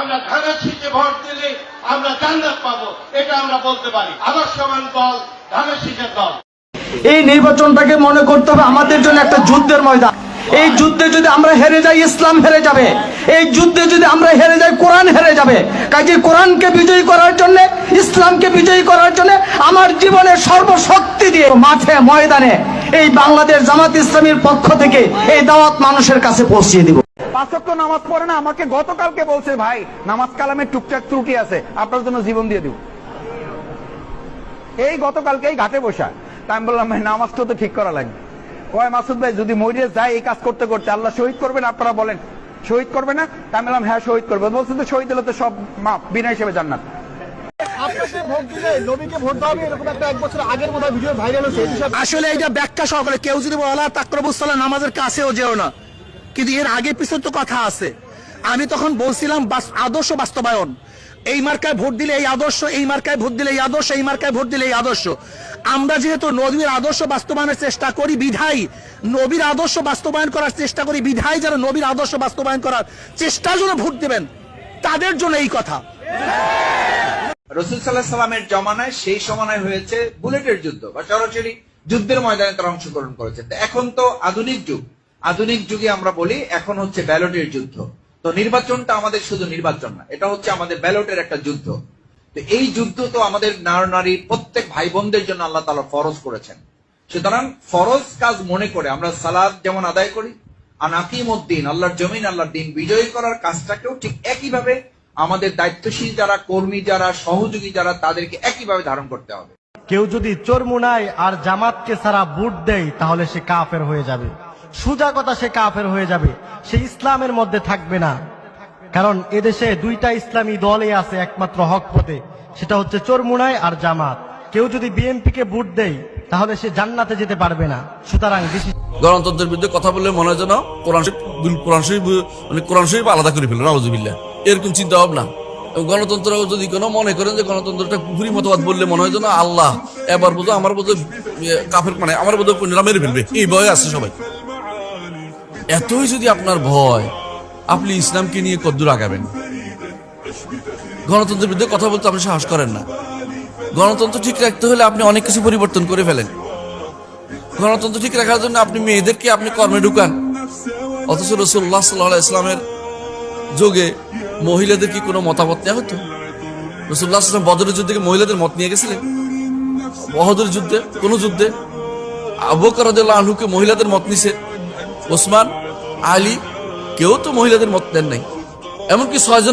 আমরা ধানের শীতে ভোট দিলে আমরা জান্নাত পাবো, এটা আমরা বলতে পারি। আদর্শবান দল, ধানের শীতের দল। এই নির্বাচনটাকে মনে করতে হবে আমাদের জন্য একটা যুদ্ধের ময়দান। এই যুদ্ধে যদি আমরা হেরে যাই, ইসলাম হেরে যাবে। এই যুদ্ধে যদি আমরা হেরে যাই, কোরআন হেরে যাবে। কাজে কোরআনকে বিজয়ী করার জন্য, ইসলামকে বিজয়ী করার জন্য আমার জীবনের সর্বশক্তি দিয়ে মাঠে, ময়দানে এই বাংলাদেশ জামাত ইসলামীর পক্ষ থেকে এই দাওয়াত মানুষের কাছে পৌঁছিয়ে দিব। পাঁচক্য নামাজ পড়ে না আমাকে গতকালকে বলছে ভাই নামাজ কালামে টুকটাক ত্রুটি আছে আপনার জন্য জীবন দিয়ে দিব। এই গতকালকে এই ঘাটে বসা। তাই আমি বললাম ভাই নামাজটা তো ঠিক করা লাগবে। ওই মাসুদ ভাই যদি মরিয়ে যায় এই কাজ করতে করতে আল্লাহ শহীদ করবেন আপনারা বলেন শহীদ করবে না? তাই আমি বললাম হ্যাঁ শহীদ করবে বলছেন তো শহীদ হলে তো সব মাপ বিনা হিসেবে জান্নাত। আসলে এটা ব্যাখ্যা সহকারে। কেউ যদি বলা তাকরবুসাল্লাহ নামাজের কাছেও যেও না। কিন্তু এর আগে পিছনে তো কথা আছে। আমি তখন বলছিলাম আদর্শ বাস্তবায়ন। এই মার্কায় ভোট দিলে এই আদর্শ, এই মার্কায় ভোট দিলে এই আদর্শ, এই মার্কায় ভোট দিলে এই আদর্শ। আমরা যেহেতু নবীর আদর্শ বাস্তবায়নের চেষ্টা করি, বিধাই নবীর আদর্শ বাস্তবায়ন করার চেষ্টা করি, বিধাই যারা নবীর আদর্শ বাস্তবায়ন করার চেষ্টার জন্য ভোট দেবেন, তাদের জন্য এই কথা। রসুল সাল্লাহ সাল্লামের জমানায় সেই সময় হয়েছে বুলেটের যুদ্ধ, বা সরাসরি যুদ্ধের ময়দানে তারা অংশগ্রহণ করেছে এখন তো আধুনিক যুগ। আধুনিক যুগে আমরা বলি এখন হচ্ছে ব্যালটের যুদ্ধ। তো নির্বাচনটা আমাদের শুধু নির্বাচন না, এটা হচ্ছে আমাদের ব্যালটের একটা যুদ্ধ। তো এই যুদ্ধ তো আমাদের নার, নারী, প্রত্যেক ভাই বোনদের জন্য আল্লাহ তালা ফরজ করেছেন। সুতরাং ফরজ কাজ মনে করে আমরা সালাদ যেমন আদায় করি আনাকিম উদ্দিন আল্লাহর জমিন, আল্লাহর দিন বিজয়ী করার কাজটাকেও ঠিক একইভাবে আমাদের দায়িত্বশীল যারা, কর্মী যারা, সহযোগী যারা, তাদেরকে একইভাবে ধারণ করতে হবে। কেউ যদি চোরমুনায় আর জামাতকে সারা বুট দেয়, তাহলে সে কাফের হয়ে যাবে। সুজা কথা সে কাফের হয়ে যাবে, সে ইসলামের মধ্যে থাকবে না। কারণ এদেশে দুইটা ইসলামী দলই আছে একমাত্র হক পথে, সেটা হচ্ছে চোরমুনায় আর জামাত। কেউ যদি বিএনপি কে বুট দেয়, তাহলে সে জান্নাতে যেতে পারবে না। সুতরাং গণতন্ত্রের বিরুদ্ধে কথা বললে মনে হয় যেন কোরআন শরীফ- মানে কোরআন শরীফ আলাদা করে ফেলল নওয়াজুবিল্লাহ এরকম চিন্তা ভাবনা। গণতন্ত্র যদি কোনো মনে করেন যে গণতন্ত্রটা পুকুরি মতবাদ বললে মনে হয় যেন আল্লাহ, এবার বোধ আমার বোধ কাফের মানে আমার বোধ মেরে ফেলবে। এই ভয় আছে সবাই। এতই যদি আপনার ভয়, আপনি ইসলামকে নিয়ে কদ্দূর আগাবেন। গণতন্ত্রের বিরুদ্ধে কথা বলতে আপনি সাহস করেন না। গণতন্ত্র ঠিক রাখতে হলে আপনি অনেক কিছু পরিবর্তন করে ফেলেন। গণতন্ত্র ঠিক রাখার জন্য আপনি মেয়েদেরকে আপনি কর্মে ঢুকান। অথচ রসুল্লাহ সাল্লাহ ইসলামের যোগে মহিলাদের কি কোনো মতামত নেওয়া হতো? রসুল্লাহ ইসলাম বদরের যুদ্ধে মহিলাদের মত নিয়ে গেছিলেন? বহদের যুদ্ধে? কোনো যুদ্ধে? আবকর আনহুকে মহিলাদের মত নিছে? ওসমান? আলী কেউ তো মহিলাদের মত দেন নাই। এমনকি ছয়জনের